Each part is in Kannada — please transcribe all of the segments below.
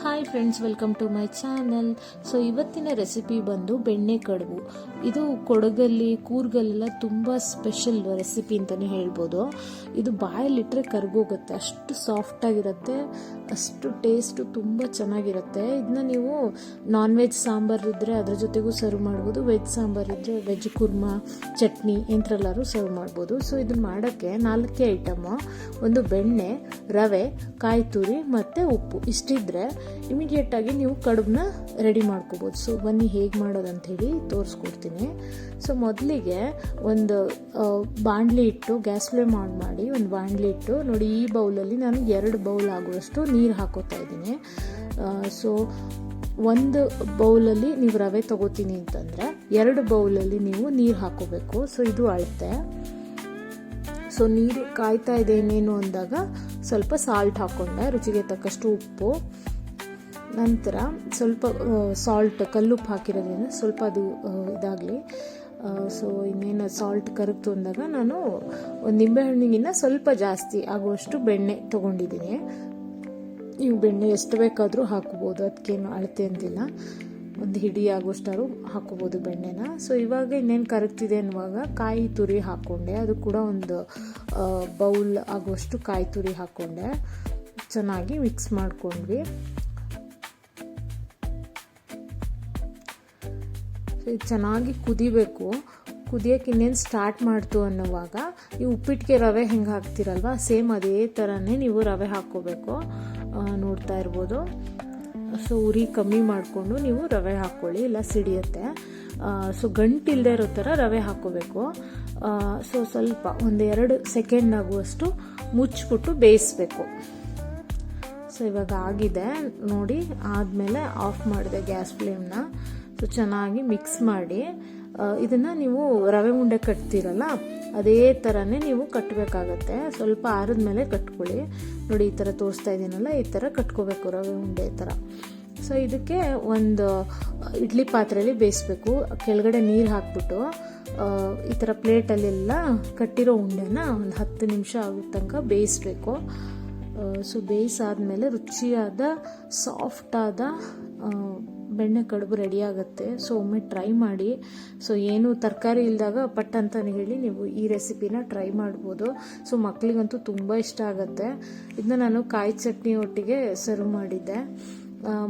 Hi friends welcome to my channel so ಇವತ್ತಿನ ರೆಸಿಪಿ ಬಂದು ಬೆಣ್ಣೆ ಕಡುಬು. ಇದು ಕೊಡಗಲ್ಲಿ, ಕೂರ್ಗಲ್ಲೆಲ್ಲ ತುಂಬ ಸ್ಪೆಷಲ್ ರೆಸಿಪಿ ಅಂತಲೇ ಹೇಳ್ಬೋದು. ಇದು ಬಾಯಲ್ಲಿಟ್ಟರೆ ಕರ್ಗೋಗುತ್ತೆ. ಅಷ್ಟು ಸಾಫ್ಟಾಗಿರುತ್ತೆ ಅಷ್ಟು ಟೇಸ್ಟು ತುಂಬ ಚೆನ್ನಾಗಿರುತ್ತೆ. ಇದನ್ನ ನೀವು ನಾನ್ ವೆಜ್ ಸಾಂಬಾರು ಇದ್ದರೆ ಅದ್ರ ಜೊತೆಗೂ ಸರ್ವ್ ಮಾಡ್ಬೋದು. ವೆಜ್ ಸಾಂಬಾರು ಇದ್ದರೆ ವೆಜ್ ಕುರ್ಮಾ, ಚಟ್ನಿ ಇಂಥರೆಲ್ಲರೂ ಸರ್ವ್ ಮಾಡ್ಬೋದು. ಸೊ ಇದನ್ನ ಮಾಡೋಕ್ಕೆ ನಾಲ್ಕೇ ಐಟಮು ಒಂದು ಬೆಣ್ಣೆ, ರವೆ ಕಾಯಿ ತುರಿ ಮತ್ತು ಉಪ್ಪು. ಇಷ್ಟಿದ್ರೆ ಇಮಿಡಿಯೇಟಾಗಿ ನೀವು ಕಡುಬನ್ನ ರೆಡಿ ಮಾಡ್ಕೋಬೋದು. ಸೊ ಬನ್ನಿ ಹೇಗೆ ಮಾಡೋದು ಅಂಥೇಳಿ ತೋರಿಸ್ಕೊಡ್ತೀನಿ. ಸೊ ಮೊದಲಿಗೆ ಒಂದು ಬಾಂಡ್ಲಿ ಇಟ್ಟು ಗ್ಯಾಸ್ ಫ್ಲೇಮ್ ಆನ್ ಮಾಡಿ ಒಂದು ಬಾಣಲಿ ಇಟ್ಟು ನೋಡಿ ಈ ಬೌಲಲ್ಲಿ ನಾನು ಎರಡು ಬೌಲ್ ಆಗುವಷ್ಟು ನೀರು ಹಾಕೋತಾ ಇದ್ದೀನಿ. ಸೊ ಒಂದು ಬೌಲಲ್ಲಿ ನೀವು ರವೆ ತಗೋತೀನಿ ಅಂತಂದರೆ ಎರಡು ಬೌಲಲ್ಲಿ ನೀವು ನೀರು ಹಾಕೋಬೇಕು. ಸೊ ಇದು ಅಳತೆ. ಸೊ ನೀರು ಕಾಯ್ತಾ ಇದೆ ಏನೇನು ಅಂದಾಗ ಸ್ವಲ್ಪ ಸಾಲ್ಟ್ ಹಾಕ್ಕೊಂಡೆ ರುಚಿಗೆ ತಕ್ಕಷ್ಟು ಉಪ್ಪು. ನಂತರ ಸ್ವಲ್ಪ ಸಾಲ್ಟ್ ಕಲ್ಲುಪ್ಪು ಹಾಕಿರೋದ್ರಿಂದ ಸ್ವಲ್ಪ ಅದು ಇದಾಗಲಿ. ಸೊ ಇನ್ನೇನು ಸಾಲ್ಟ್ ಕರಗ್ತು ಅಂದಾಗ ನಾನು ಒಂದು ನಿಂಬೆಹಣ್ಣಿಗಿನ್ನ ಸ್ವಲ್ಪ ಜಾಸ್ತಿ ಆಗುವಷ್ಟು ಬೆಣ್ಣೆ ತೊಗೊಂಡಿದ್ದೀನಿ. ನೀವು ಬೆಣ್ಣೆ ಎಷ್ಟು ಬೇಕಾದರೂ ಹಾಕೋಬೋದು ಅದಕ್ಕೇನು ಅಳತೆ ಅಂತಿಲ್ಲ. ಒಂದು ಹಿಡಿ ಆಗುವಷ್ಟಾದ್ರು ಹಾಕೋಬೋದು ಬೆಣ್ಣೆನ. ಸೊ ಇವಾಗ ಇನ್ನೇನು ಕರಗ್ತಿದೆ ಅನ್ನುವಾಗ ಕಾಯಿ ತುರಿ ಹಾಕ್ಕೊಂಡೆ ಅದು ಕೂಡ ಒಂದು ಬೌಲ್ ಆಗುವಷ್ಟು ಕಾಯಿ ತುರಿ ಹಾಕ್ಕೊಂಡೆ ಚೆನ್ನಾಗಿ ಮಿಕ್ಸ್ ಮಾಡ್ಕೊಂಡ್ವಿ. ಚೆನ್ನಾಗಿ ಕುದಿಬೇಕು. ಕುದಿಯೋಕೆ ಇನ್ನೇನು ಸ್ಟಾರ್ಟ್ ಮಾಡ್ತು ಅನ್ನುವಾಗ ಈ ಉಪ್ಪಿಟ್ಟಿಗೆ ರವೆ ಹೆಂಗೆ ಹಾಕ್ತಿರಲ್ವ? ಸೇಮ್ ಅದೇ ಥರನೇ ನೀವು ರವೆ ಹಾಕ್ಕೋಬೇಕು. ನೋಡ್ತಾ ಇರ್ಬೋದು. ಸೊ, ಉರಿ ಕಮ್ಮಿ ಮಾಡಿಕೊಂಡು ನೀವು ರವೆ ಹಾಕ್ಕೊಳ್ಳಿ, ಇಲ್ಲ ಸಿಡಿಯುತ್ತೆ. ಸೊ ಗಂಟಿಲ್ಲದೆ ಇರೋ ಥರ ರವೆ ಹಾಕ್ಕೋಬೇಕು. ಸೊ, ಸ್ವಲ್ಪ ಒಂದು ಎರಡು ಸೆಕೆಂಡ್ ಆಗುವಷ್ಟು ಮುಚ್ಚಿಬಿಟ್ಟು ಬೇಯಿಸ್ಬೇಕು. ಸೊ, ಇವಾಗ ಆಗಿದೆ. ನೋಡಿ, ಆದಮೇಲೆ ಆಫ್ ಮಾಡಿದೆ ಗ್ಯಾಸ್ ಫ್ಲೇಮ್ನ ಸೊ ಚೆನ್ನಾಗಿ ಮಿಕ್ಸ್ ಮಾಡಿ ಇದನ್ನು ನೀವು ರವೆ ಉಂಡೆ ಕಟ್ತೀರಲ್ಲ, ಅದೇ ಥರನೇ ನೀವು ಕಟ್ಟಬೇಕಾಗತ್ತೆ ಸ್ವಲ್ಪ ಆರಿದ್ಮೇಲೆ ಕಟ್ಕೊಳ್ಳಿ. ನೋಡಿ, ಈ ಥರ ತೋರಿಸ್ತಾ ಇದ್ದೀನಲ್ಲ ಈ ಥರ ಕಟ್ಕೋಬೇಕು ರವೆ ಉಂಡೆ ಥರ ಸೊ ಇದಕ್ಕೆ ಒಂದು ಇಡ್ಲಿ ಪಾತ್ರೆಯಲ್ಲಿ ಬೇಯಿಸ್ಬೇಕು. ಕೆಳಗಡೆ ನೀರು ಹಾಕ್ಬಿಟ್ಟು ಈ ಥರ ಪ್ಲೇಟಲ್ಲೆಲ್ಲ ಕಟ್ಟಿರೋ ಉಂಡೆನ ಒಂದು ಹತ್ತು ನಿಮಿಷ ಆಗೋ ತನಕ ಬೇಯಿಸ್ಬೇಕು. ಸೊ ಬೇಯಿಸಾದ ಮೇಲೆ ರುಚಿಯಾದ ಸಾಫ್ಟಾದ ಬೆಣ್ಣೆ ಕಡುಬು ರೆಡಿ ಆಗುತ್ತೆ. ಸೊ ಒಮ್ಮೆ ಟ್ರೈ ಮಾಡಿ. ಸೊ ಏನು ತರಕಾರಿ ಇಲ್ದಾಗ ಪಟ್ ಅಂತಲೇ ಹೇಳಿ ನೀವು ಈ ರೆಸಿಪಿನ ಟ್ರೈ ಮಾಡ್ಬೋದು. ಸೊ ಮಕ್ಕಳಿಗಂತೂ ತುಂಬ ಇಷ್ಟ ಆಗುತ್ತೆ. ಇದನ್ನ ನಾನು ಕಾಯಿ ಚಟ್ನಿ ಒಟ್ಟಿಗೆ ಸರ್ವ್ ಮಾಡಿದ್ದೆ.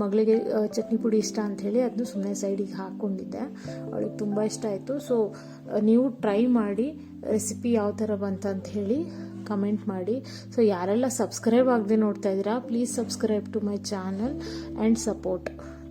ಮಗಳಿಗೆ ಚಟ್ನಿ ಪುಡಿ ಇಷ್ಟ ಅಂತ ಹೇಳಿ ಅದನ್ನು ಸುಮ್ಮನೆ ಸೈಡಿಗೆ ಹಾಕ್ಕೊಂಡಿದ್ದೆ ಅವಳಿಗೆ ತುಂಬ ಇಷ್ಟ ಆಯಿತು. ಸೊ ನೀವು ಟ್ರೈ ಮಾಡಿ ರೆಸಿಪಿ ಯಾವ ಥರ ಬಂತಂತ ಹೇಳಿ ಕಮೆಂಟ್ ಮಾಡಿ. ಸೊ ಯಾರೆಲ್ಲ ಸಬ್ಸ್ಕ್ರೈಬ್ ಆಗದೆ ನೋಡ್ತಾ ಇದ್ದೀರಾ please subscribe to my channel and support